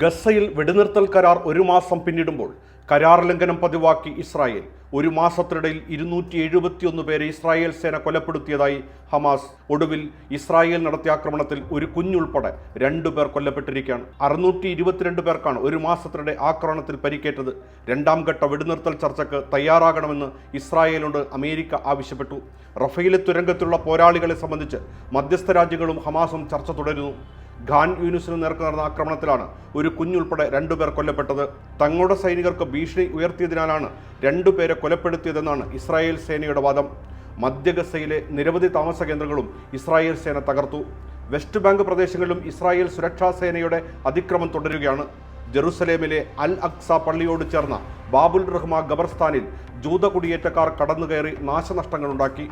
ഗസയിൽ വെടിനിർത്തൽ കരാർ ഒരു മാസം പിന്നിടുമ്പോൾ കരാർ ലംഘനം പതിവാക്കി ഇസ്രായേൽ. ഒരു മാസത്തിനിടയിൽ ഇരുന്നൂറ്റി എഴുപത്തിയൊന്ന് പേരെ ഇസ്രായേൽ സേന കൊലപ്പെടുത്തിയതായി ഹമാസ്. ഒടുവിൽ ഇസ്രായേൽ നടത്തിയ ആക്രമണത്തിൽ ഒരു കുഞ്ഞുൾപ്പെടെ രണ്ടു പേർ കൊല്ലപ്പെട്ടിരിക്കുകയാണ്. അറുന്നൂറ്റി ഇരുപത്തിരണ്ട് പേർക്കാണ് ഒരു മാസത്തിനിടെ ആക്രമണത്തിൽ പരിക്കേറ്റത്. രണ്ടാം ഘട്ട വെടിനിർത്തൽ ചർച്ചയ്ക്ക് തയ്യാറാകണമെന്ന് ഇസ്രായേലിനോട് അമേരിക്ക ആവശ്യപ്പെട്ടു. റഫേലെ തുരങ്കത്തിലുള്ള പോരാളികളെ സംബന്ധിച്ച് മധ്യസ്ഥ രാജ്യങ്ങളും ഹമാസും ചർച്ച തുടരുന്നു. ഖാൻ യൂനിസിന് നേർക്ക് നടന്ന ആക്രമണത്തിലാണ് ഒരു കുഞ്ഞുൾപ്പെടെ രണ്ടുപേർ കൊല്ലപ്പെട്ടത്. തങ്ങളുടെ സൈനികർക്ക് ഭീഷണി ഉയർത്തിയതിനാലാണ് രണ്ടുപേരെ കൊലപ്പെടുത്തിയതെന്നാണ് ഇസ്രായേൽ സേനയുടെ വാദം. മധ്യഗസയിലെ നിരവധി താമസ കേന്ദ്രങ്ങളും ഇസ്രായേൽ സേന തകർത്തു. വെസ്റ്റ് ബാങ്ക് പ്രദേശങ്ങളിലും ഇസ്രായേൽ സുരക്ഷാ സേനയുടെ അതിക്രമം തുടരുകയാണ്. ജെറുസലേമിലെ അൽ അക്സ പള്ളിയോട് ചേർന്ന ബാബുൽ റഹ്മ ഖബർസ്ഥാനിൽ ജൂത കുടിയേറ്റക്കാർ കടന്നുകയറി നാശനഷ്ടങ്ങളുണ്ടാക്കി.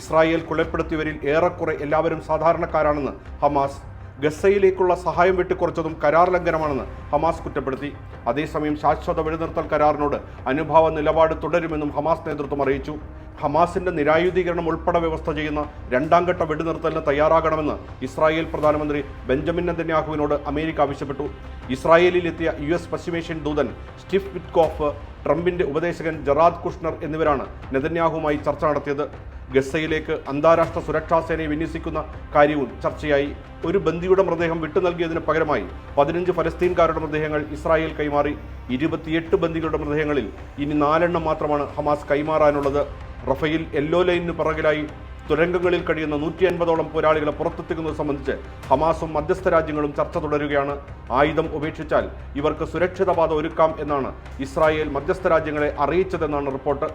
ഇസ്രായേൽ കൊലപ്പെടുത്തിയവരിൽ ഏറെക്കുറെ എല്ലാവരും സാധാരണക്കാരാണെന്ന് ഹമാസ് ഗസയിലേക്കുള്ള സഹായം വെട്ടിക്കുറച്ചതും കരാർ ലംഘനമാണെന്ന് ഹമാസ് കുറ്റപ്പെടുത്തി. അതേസമയം ശാശ്വത വെടിനിർത്തൽ കരാറിനോട് അനുഭാവ നിലപാട് തുടരുമെന്നും ഹമാസ് നേതൃത്വം അറിയിച്ചു. ഹമാസിന്റെ നിരായുധീകരണം ഉൾപ്പെടെ വ്യവസ്ഥ ചെയ്യുന്ന രണ്ടാം ഘട്ട വെടിനിർത്തലിന് തയ്യാറാകണമെന്ന് ഇസ്രായേൽ പ്രധാനമന്ത്രി ബെഞ്ചമിൻ നെതന്യാഹുവിനോട് അമേരിക്ക ആവശ്യപ്പെട്ടു. ഇസ്രായേലിലെത്തിയ യു എസ് പശ്ചിമേഷ്യൻ ദൂതൻ സ്റ്റിഫ് വിറ്റ്കോഫ് ട്രംപിന്റെ ഉപദേശകൻ ജറാദ് കുഷ്ണർ എന്നിവരാണ് നെതന്യാഹുവുമായി ചർച്ച നടത്തിയത്. ഗസയിലേക്ക് അന്താരാഷ്ട്ര സുരക്ഷാ സേനയെ വിന്യസിക്കുന്ന കാര്യവും ചർച്ചയായി. ഒരു ബന്ദിയുടെ മൃതദേഹം വിട്ടു നൽകിയതിന് പകരമായി പതിനഞ്ച് ഫലസ്തീൻകാരുടെ മൃതദേഹങ്ങൾ ഇസ്രായേൽ കൈമാറി. ഇരുപത്തിയെട്ട് ബന്ദികളുടെ മൃതദേഹങ്ങളിൽ ഇനി നാലെണ്ണം മാത്രമാണ് ഹമാസ് കൈമാറാനുള്ളത്. റഫയിൽ യെല്ലോ ലൈനിന് പിറകിലായി തുരങ്കങ്ങളിൽ കഴിയുന്ന നൂറ്റി അൻപതോളം പോരാളികളെ പുറത്തെത്തിക്കുന്നത് സംബന്ധിച്ച് ഹമാസും മധ്യസ്ഥ രാജ്യങ്ങളും ചർച്ച തുടരുകയാണ്. ആയുധം ഉപേക്ഷിച്ചാൽ ഇവർക്ക് സുരക്ഷിത പാത ഒരുക്കാം എന്നാണ് ഇസ്രായേൽ മധ്യസ്ഥ രാജ്യങ്ങളെ അറിയിച്ചതെന്നാണ് റിപ്പോർട്ട്.